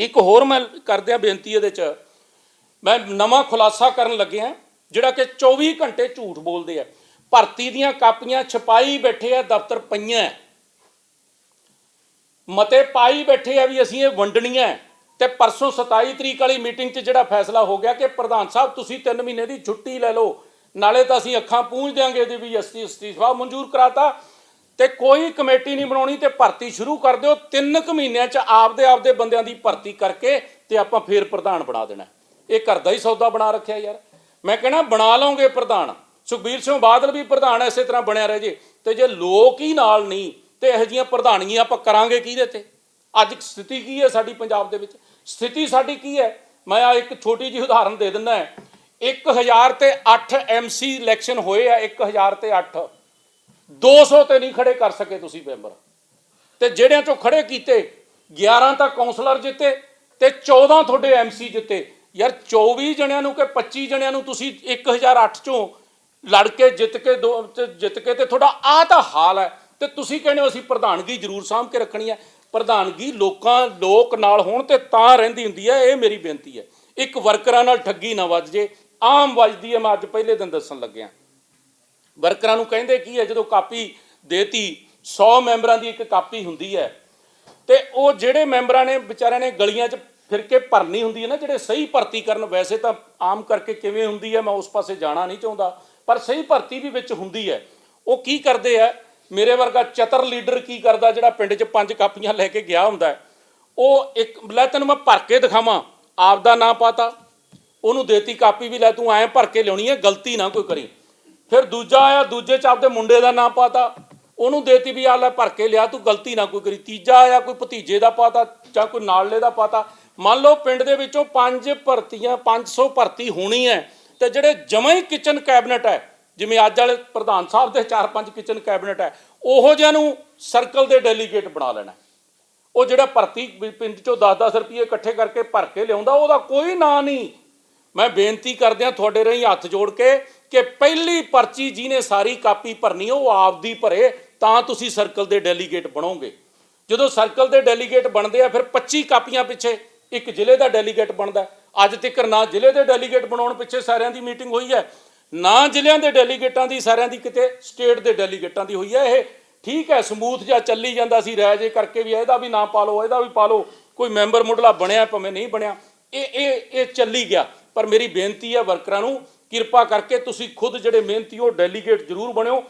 ਇੱਕ ਹੋਰ ਮੈਂ ਕਰਦਿਆਂ ਬੇਨਤੀ ਇਹਦੇ ਚ, ਮੈਂ ਨਵਾਂ ਖੁਲਾਸਾ ਕਰਨ ਲੱਗਿਆ ਜਿਹੜਾ ਕਿ 24 ਘੰਟੇ ਝੂਠ ਬੋਲਦੇ ਆ। ਭਰਤੀ ਦੀਆਂ ਕਾਪੀਆਂ ਛਪਾਈ ਬੈਠੇ ਆ, ਦਫ਼ਤਰ ਪਈਆਂ ਮਤੇ ਪਾਈ ਬੈਠੇ ਆ ਵੀ ਅਸੀਂ ਇਹ ਵੰਡਣੀਆਂ ਤੇ ਪਰਸੋਂ 27 ਤਰੀਕ ਵਾਲੀ ਮੀਟਿੰਗ 'ਚ ਜਿਹੜਾ ਫੈਸਲਾ ਹੋ ਗਿਆ ਕਿ ਪ੍ਰਧਾਨ ਸਾਹਿਬ, ਤੁਸੀਂ 3 ਮਹੀਨੇ ਦੀ ਛੁੱਟੀ ਲੈ ਲਓ, ਨਾਲੇ ਤਾਂ ਅਸੀਂ ਅੱਖਾਂ ਪੂੰਝ ਦਿਆਂਗੇ ਇਹਦੀ ਵੀ ਅਸਤੀ ਅਸਤੀਫਾ ਮਨਜ਼ੂਰ ਕਰਾਤਾ। ਤੇ ਕੋਈ ਕਮੇਟੀ ਨਹੀਂ ਬਣਾਉਣੀ ਤੇ ਭਰਤੀ ਸ਼ੁਰੂ ਕਰ ਦਿਓ। 3 ਕੁ ਮਹੀਨਿਆਂ 'ਚ ਆਪਦੇ ਆਪਦੇ ਬੰਦਿਆਂ ਦੀ ਭਰਤੀ ਕਰਕੇ ਤੇ ਆਪਾਂ ਫੇਰ ਪ੍ਰਧਾਨ ਬਣਾ ਦੇਣਾ। ਇਹ ਘਰ ਦਾ ਹੀ ਸੌਦਾ ਬਣਾ ਰੱਖਿਆ ਯਾਰ। ਮੈਂ ਕਹਿਣਾ, ਬਣਾ ਲਓਗੇ ਪ੍ਰਧਾਨ। ਸੁਖਬੀਰ ਸਿੰਘ ਬਾਦਲ ਵੀ ਪ੍ਰਧਾਨ ਐਸੇ ਤਰ੍ਹਾਂ ਬਣਿਆ ਰਹੇ ਜੇ। ਤੇ ਜੇ ਲੋਕ ਹੀ ਨਾਲ ਨਹੀਂ, ਤੇ ਇਹੋ ਜਿਹੀਆਂ ਪ੍ਰਧਾਨੀਆਂ ਆਪਾਂ ਕਰਾਂਗੇ ਕਿਹਦੇ ਤੇ? ਅੱਜ ਸਥਿਤੀ ਕੀ ਹੈ ਸਾਡੀ ਪੰਜਾਬ ਦੇ ਵਿੱਚ? ਸਥਿਤੀ ਸਾਡੀ ਕੀ ਹੈ? ਮੈਂ ਆ ਇੱਕ ਛੋਟੀ ਜਿਹੀ ਉਦਾਹਰਨ ਦੇ ਦਿੰਦਾ ਹੈ। 1000 ਤੇ 8 ਐਮਸੀ ਇਲੈਕਸ਼ਨ ਹੋਏ ਆ 1000 ਤੇ 8 200 ਤੇ ਨਹੀਂ ਖੜੇ ਕਰ ਸਕੇ ਤੁਸੀਂ ਮੈਂਬਰ। ਤੇ ਜਿਹੜਿਆਂ ਚੋਂ ਖੜੇ ਕੀਤੇ 11 ਤਾਂ ਕਾਉਂਸਲਰ ਜਿੱਤੇ ਤੇ 14 ਤੁਹਾਡੇ ਐਮਸੀ ਜਿੱਤੇ। ਯਾਰ 24 ਜਣਿਆਂ ਨੂੰ ਕਿ 25 ਜਣਿਆਂ ਨੂੰ ਤੁਸੀਂ 1008 ਚੋਂ ਲੜ ਕੇ ਜਿੱਤ ਕੇ ਦੋ ਜਿੱਤ ਕੇ ਤੇ ਤੁਹਾਡਾ ਆ ਤਾਂ ਹਾਲ ਹੈ। ਤੇ ਤੁਸੀਂ ਕਹਿੰਦੇ ਹੋ ਅਸੀਂ ਪ੍ਰਧਾਨਗੀ ਜ਼ਰੂਰ ਸਾਂਭ ਕੇ ਰੱਖਣੀ ਹੈ। ਪ੍ਰਧਾਨਗੀ ਲੋਕਾਂ, ਲੋਕ ਨਾਲ ਹੋਣ ਤੇ ਤਾਂ ਰਹਿੰਦੀ ਹੁੰਦੀ ਹੈ, ਇਹ ਮੇਰੀ ਬੇਨਤੀ ਹੈ। ਇੱਕ ਵਰਕਰਾਂ ਨਾਲ ਠੱਗੀ ਨਾ ਵੱਜ ਜੇ। ਆਮ ਵੱਜਦੀ ਹੈ, ਮੈਂ ਅੱਜ ਪਹਿਲੇ ਦਿਨ ਦੱਸਣ ਲੱਗਿਆ। ਵਰਕਰਾਂ ਨੂੰ ਕਹਿੰਦੇ ਕੀ ਹੈ, ਜਦੋਂ ਕਾਪੀ ਦੇਤੀ 100 ਮੈਂਬਰਾਂ ਦੀ ਇੱਕ ਕਾਪੀ ਹੁੰਦੀ ਹੈ। ਤੇ ਉਹ ਜਿਹੜੇ ਮੈਂਬਰਾਂ ਨੇ, ਵਿਚਾਰਿਆਂ ਨੇ ਗਲੀਆਂ 'ਚ ਫਿਰ ਕੇ ਭਰਨੀ ਹੁੰਦੀ ਹੈ ਨਾ, ਜਿਹੜੇ ਸਹੀ ਭਰਤੀ ਕਰਨ, ਵੈਸੇ ਤਾਂ ਆਮ ਕਰਕੇ ਕਿਵੇਂ ਹੁੰਦੀ ਹੈ, ਮੈਂ ਉਸ ਪਾਸੇ ਜਾਣਾ ਨਹੀਂ ਚਾਹੁੰਦਾ, ਪਰ ਸਹੀ ਭਰਤੀ ਵੀ ਵਿੱਚ ਹੁੰਦੀ ਹੈ। ਉਹ ਕੀ ਕਰਦੇ ਆ ਮੇਰੇ ਵਰਗਾ ਚਤਰ ਲੀਡਰ ਕੀ ਕਰਦਾ, ਜਿਹੜਾ ਪਿੰਡ 'ਚ ਪੰਜ ਕਾਪੀਆਂ ਲੈ ਕੇ ਗਿਆ ਹੁੰਦਾ ਉਹ ਇੱਕ, ਲੈ ਤੈਨੂੰ ਮੈਂ ਭਰ ਕੇ ਦਿਖਾਵਾਂ, ਆਪ ਦਾ ਨਾਂ ਪਾਤਾ, ਉਹਨੂੰ ਦੇਤੀ ਕਾਪੀ ਵੀ ਲੈ, ਤੂੰ ਐਂ ਭਰ ਕੇ ਲਿਆਉਣੀ ਹੈ, ਗਲਤੀ ਨਾ ਕੋਈ ਕਰੀ। ਫਿਰ ਦੂਜਾ ਆਇਆ, ਦੂਜੇ ਚ ਆਪਦੇ ਮੁੰਡੇ ਦਾ ਨਾਂ ਪਾਤਾ। ਉਹਨੂੰ ਦੇਤੀ ਵੀ ਆ ਲੈ ਭਰ ਕੇ ਲਿਆ, ਤੂੰ ਗਲਤੀ ਨਾ ਕੋਈ ਕਰੀ। ਤੀਜਾ ਆਇਆ, ਕੋਈ ਭਤੀਜੇ ਦਾ ਪਾਤਾ ਜਾਂ ਕੋਈ ਨਾਲਲੇ ਦਾ ਪਾਤਾ। ਮੰਨ ਲਓ ਪਿੰਡ ਦੇ ਵਿੱਚੋਂ ਪੰਜ ਭਰਤੀਆਂ 500 ਭਰਤੀ ਹੋਣੀ ਹੈ, ਤੇ ਜਿਹੜੇ ਜਮਾਂ ਹੀ ਕਿਚਨ ਕੈਬਨਿਟ ਹੈ, ਜਿਵੇਂ ਅੱਜ ਵਾਲੇ ਪ੍ਰਧਾਨ ਸਾਹਿਬ ਦੇ 4-5 ਕਿਚਨ ਕੈਬਨਿਟ ਹੈ, ਉਹੋ ਜਿਹਾ ਨੂੰ ਸਰਕਲ ਦੇ ਡੈਲੀਗੇਟ ਬਣਾ ਲੈਣਾ। ਉਹ ਜਿਹੜਾ ਭਰਤੀ ਪਿੰਡ ਚੋਂ 10-10 ਰੁਪਏ ਇਕੱਠੇ ਕਰਕੇ ਭਰ ਕੇ ਲਿਆਉਂਦਾ, ਉਹਦਾ ਕੋਈ ਨਾਂ ਨਹੀਂ। ਮੈਂ ਬੇਨਤੀ ਕਰਦਿਆਂ ਤੁਹਾਡੇ ਰਹੀ ਹੱਥ ਜੋੜ ਕੇ ਕਿ ਪਹਿਲੀ ਪਰਚੀ ਜਿਹਨੇ ਸਾਰੀ ਕਾਪੀ ਭਰਨੀ, ਉਹ ਆਪਦੀ ਭਰੇ, ਤਾਂ ਤੁਸੀਂ ਸਰਕਲ ਦੇ ਡੈਲੀਗੇਟ ਬਣੋਗੇ। ਜਦੋਂ ਸਰਕਲ ਦੇ ਡੈਲੀਗੇਟ ਬਣਦੇ ਆ, ਫਿਰ 25 ਕਾਪੀਆਂ ਪਿੱਛੇ, ਇੱਕ ਜ਼ਿਲ੍ਹੇ ਦਾ ਡੈਲੀਗੇਟ ਬਣਦਾ। ਅੱਜ ਤੱਕ ਨਾ ਜ਼ਿਲ੍ਹੇ ਦੇ ਡੈਲੀਗੇਟ ਬਣਾਉਣ ਪਿੱਛੇ ਸਾਰਿਆਂ ਦੀ ਮੀਟਿੰਗ ਹੋਈ ਹੈ, ਨਾ ਜ਼ਿਲ੍ਹਿਆਂ ਦੇ ਡੈਲੀਗੇਟਾਂ ਦੀ, ਸਾਰਿਆਂ ਦੀ ਕਿਤੇ ਸਟੇਟ ਦੇ ਡੈਲੀਗੇਟਾਂ ਦੀ ਹੋਈ ਹੈ ਇਹ। ਠੀਕ ਹੈ, ਸਮੂਥ ਜਾਂ ਚੱਲੀ ਜਾਂਦਾ ਸੀ ਰਾਜੇ ਕਰਕੇ ਵੀ ਇਹਦਾ ਵੀ ਨਾਂ ਪਾ ਲਓ, ਇਹਦਾ ਵੀ ਪਾ ਲਓ। ਕੋਈ ਮੈਂਬਰ ਮੁੱਢਲਾ ਬਣਿਆ ਭਾਵੇਂ ਨਹੀਂ ਬਣਿਆ। ਇਹ ਇਹ ਇਹ ਚੱਲੀ ਗਿਆ। ਪਰ ਮੇਰੀ ਬੇਨਤੀ ਹੈ ਵਰਕਰਾਂ ਨੂੰ ਕਿਰਪਾ ਕਰਕੇ ਤੁਸੀਂ ਖੁਦ ਜਿਹੜੇ ਮਿਹਨਤੀ ਹੋ ਡੈਲੀਗੇਟ ਜ਼ਰੂਰ ਬਣਿਓ।